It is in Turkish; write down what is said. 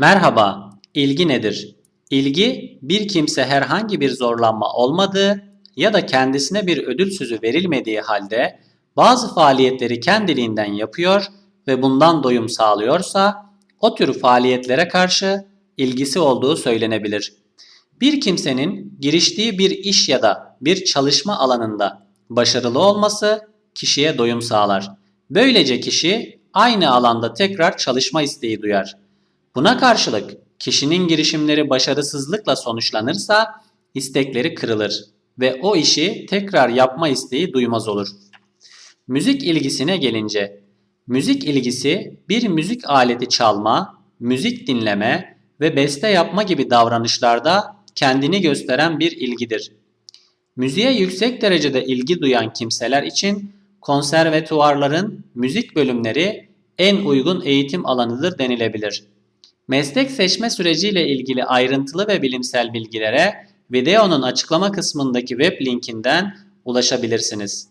Merhaba, ilgi nedir? İlgi, bir kimse herhangi bir zorlanma olmadığı ya da kendisine bir ödül sözü verilmediği halde bazı faaliyetleri kendiliğinden yapıyor ve bundan doyum sağlıyorsa o tür faaliyetlere karşı ilgisi olduğu söylenebilir. Bir kimsenin giriştiği bir iş ya da bir çalışma alanında başarılı olması kişiye doyum sağlar. Böylece kişi aynı alanda tekrar çalışma isteği duyar. Buna karşılık kişinin girişimleri başarısızlıkla sonuçlanırsa istekleri kırılır ve o işi tekrar yapma isteği duymaz olur. Müzik ilgisine gelince, müzik ilgisi bir müzik aleti çalma, müzik dinleme ve beste yapma gibi davranışlarda kendini gösteren bir ilgidir. Müziğe yüksek derecede ilgi duyan kimseler için konservatuvarların müzik bölümleri en uygun eğitim alanıdır denilebilir. Meslek seçme süreciyle ilgili ayrıntılı ve bilimsel bilgilere videonun açıklama kısmındaki web linkinden ulaşabilirsiniz.